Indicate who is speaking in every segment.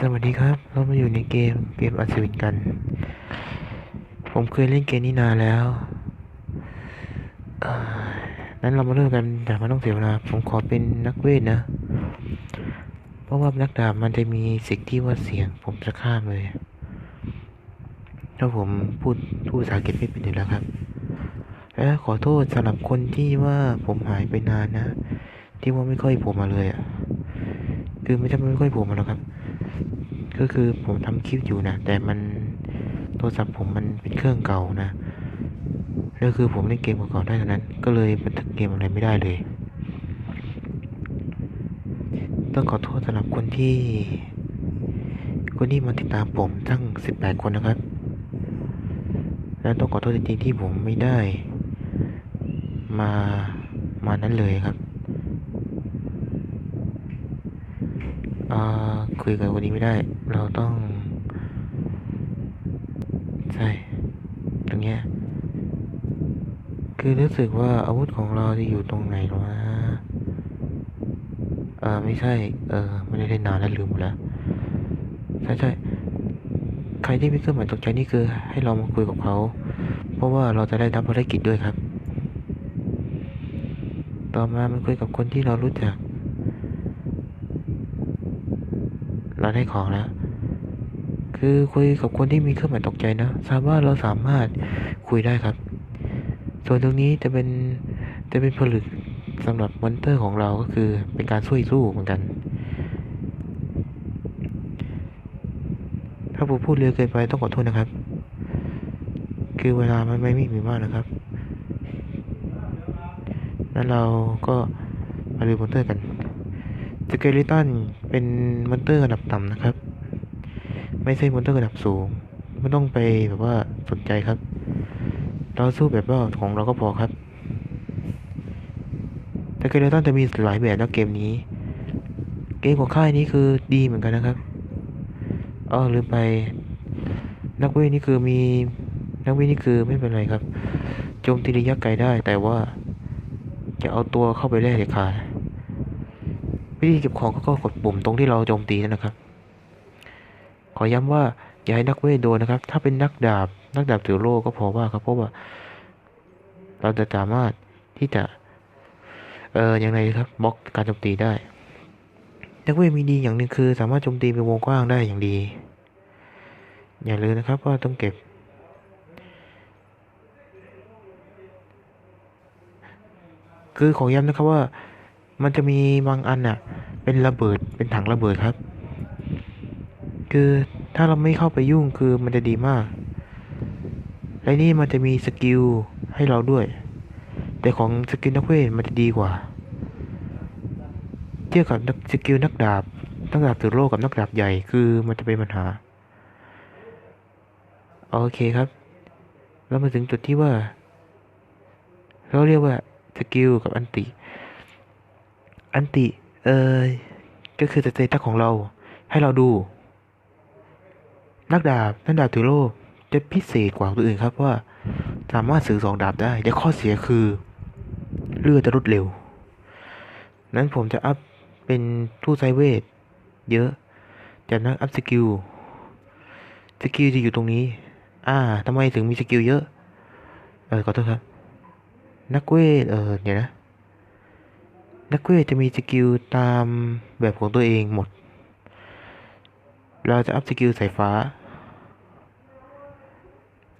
Speaker 1: สวัสดีครับ เรามาอยู่ในเกมเกมอัศวินกัน ผมเคยเล่นเกมนี้นานแล้วนั้นเรามาเริ่มกันแต่ไม่ต้องเสียเวลา ผมขอเป็นนักเวทนะ เพราะว่านักดาบมันจะมีสิ่งที่ว่าเสียง ผมจะข้ามเลย ถ้าผมพูดพูดภาษาอังกฤษไม่เป็นอยู่แล้วครับ และขอโทษสำหรับคนที่ว่าผมหายไปนานนะ ที่ว่าไม่ค่อยผมมาเลยอะ คือไม่ใช่ไม่ค่อยผมมาหรอกครับ ก็คือผมทำคลิปอยู่นะแต่มันโทรศัพท์ผมมันเป็นเครื่องเก่านะแล้วคือผมเล่นเกมเก่าๆได้เท่านั้น ก็เลยบันทึกเกมอะไรไม่ได้เลย ต้องขอโทษสำหรับคนที่ คนที่มาติดตามผมทั้ง 18 คนนะครับ และต้องขอโทษจริงๆที่ผมไม่ได้ มามานั้นเลยครับอ่า คุยกันวันนี้ไม่ได้ เราต้อง ใช่ ตรงเนี้ย คือรู้สึกว่าอาวุธของเราจะอยู่ตรงไหนหรอวะเออไม่ใช่ เออไม่ได้เล่นนานแล้วลืมหมดแล้ว ใช่ใช่ใครที่มีเครื่องหมายตกใจนี่คือ ให้เรามาคุยกับเขา เพราะว่าเราจะได้รับภารกิจด้วยครับ ต่อมามันคุยกับคนที่เรารู้จัก เราได้ของแล้ว คือคุยกับคนที่มีเครื่องหมายตกใจนะทราบว่าเราสามารถคุยได้ครับ ส่วนตรงนี้จะเป็นจะเป็นผลึกสำหรับมอนเตอร์ของเราก็คือเป็นการช่วยสู้เหมือนกัน ถ้าผมพูดเร็วเกินไปต้องขอโทษนะครับ คือเวลามันไม่มีมากนะครับแล้วเราก็มาดูมอนเตอร์กัน สเกลิตันเป็นมอนเตอร์ระดับต่ำนะครับ ไม่ใช่มอนเตอร์ระดับสูง ไม่ต้องไปแบบว่าสนใจครับ เราสู้แบบว่าของเราก็พอครับสเกลิตันจะมีหลายแบบนะเกมนี้ เกมของค่ายนี้คือดีเหมือนกันนะครับอ๋อลืมไป นักเวทนี่คือมีนักเวทนี่คือไม่เป็นไรครับ โจมตีระยะไกลได้แต่ว่าจะเอาตัวเข้าไปแลกเด็ดขาด วิธีเก็บของก็กดปุ่มตรงที่เราโจมตีนั่นนะครับ ขอย้ำว่าอย่าให้นักเวทโดนนะครับ ถ้าเป็นนักดาบ นักดาบถือโล่ก็พอว่าครับเพราะว่า เราจะสามารถที่จะ เอออย่างไรครับบล็อกการโจมตีได้ นักเวทมีดีอย่างหนึ่งคือ สามารถโจมตีเป็นวงกว้างได้อย่างดี อย่าลืมนะครับว่าต้องเก็บคือขอย้ำนะครับว่า มันจะมีบางอันน่ะเป็นระเบิดเป็นถังระเบิดครับ คือถ้าเราไม่เข้าไปยุ่งคือมันจะดีมาก และนี่มันจะมีสกิลให้เราด้วย แต่ของสกิลนักเวทมันจะดีกว่า เทียบกับสกิลนักดาบนักดาบถือโล่กับนักดาบใหญ่คือมันจะเป็นปัญหา โอเคครับเรามาถึงจุดที่ว่า เราเรียกว่าสกิลกับอันติ อันติ เอยก็คือสเตตัสของเรา ให้เราดู นักดาบ นักดาบถือโล่จะพิเศษกว่าตัวอื่นครับว่า สามารถสื่อสองดาบได้ แต่ข้อเสียคือ เลือดจะลดเร็ว นั้นผมจะอัพเป็นทูตไซเวท เยอะ จากนั้นอัพสกิล สกิลจะอยู่ตรงนี้ อ่าทำไมถึงมีสกิลเยอะ เออขอโทษครับ นักเวท เออเดี๋ยวนะ นักเวทจะมีสกิลตามแบบของตัวเองหมด เราจะอัพสกิลสายฟ้า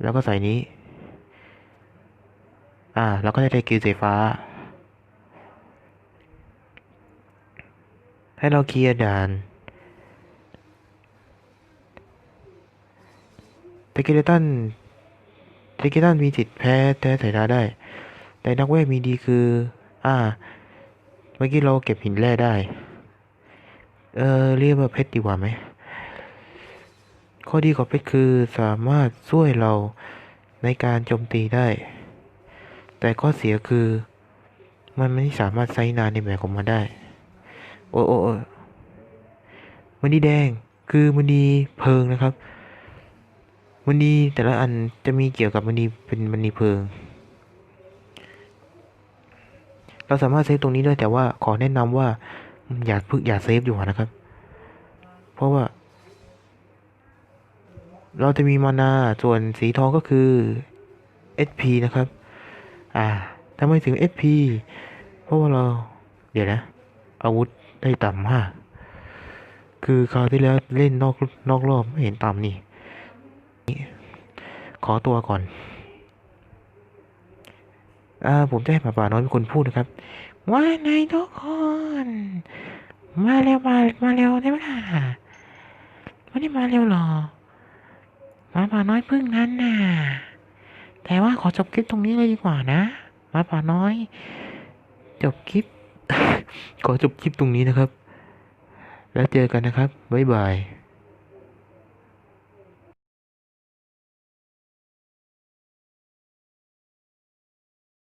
Speaker 1: แล้วก็ใส่นี้ อ่าเราก็จะได้สกิลสายฟ้า ให้เราเคลียร์ด่านเทเกเลตันเทเกเลตันมีสิทธิ์แพ้แพ้สายตาได้ แต่นักเวทมีดีคือ อ่า เมื่อกี้เราเก็บหินแร่ได้ เออเรียกว่าเพชรดีกว่าไหม ข้อดีของเพชรคือสามารถช่วยเราในการโจมตีได้ แต่ข้อเสียคือ มันไม่สามารถใช้นานในแบบของมันได้ โอ้โอ้มันนีแดงคือมันนีเพลิงนะครับมันนีแต่ละอันจะมีเกี่ยวกับมันนีเป็นมันนีเพลิง เราสามารถเซฟตรงนี้ได้แต่ว่าขอแนะนำว่าอย่าเพึ่งอย่าเซฟอยู่นะครับ เพราะว่า เราจะมีมานาส่วนสีทองก็คือ SP นะครับ อ่าทำไมถึง SP เพราะว่าเรา เดี๋ยวนะ อาวุธได้ต่ำมาก คือคราวที่แล้วเล่นนอกนอกรอบไม่เห็นต่ำนี่ ขอตัวก่อน ผมจะให้ป่าป่าน้อยเป็นคนพูดนะครับ ว่าไงทุกคน มาเร็วมามาเร็วได้ไหมล่ะไม่ได้มาเร็วหรอหมาป่าน้อยพึ่งนั้นน่ะ แต่ว่าขอจบคลิปตรงนี้เลยดีกว่านะหมาป่าน้อย จบคลิป ขอจบคลิปตรงนี้นะครับ แล้วเจอกันนะครับ บ๊ายบาย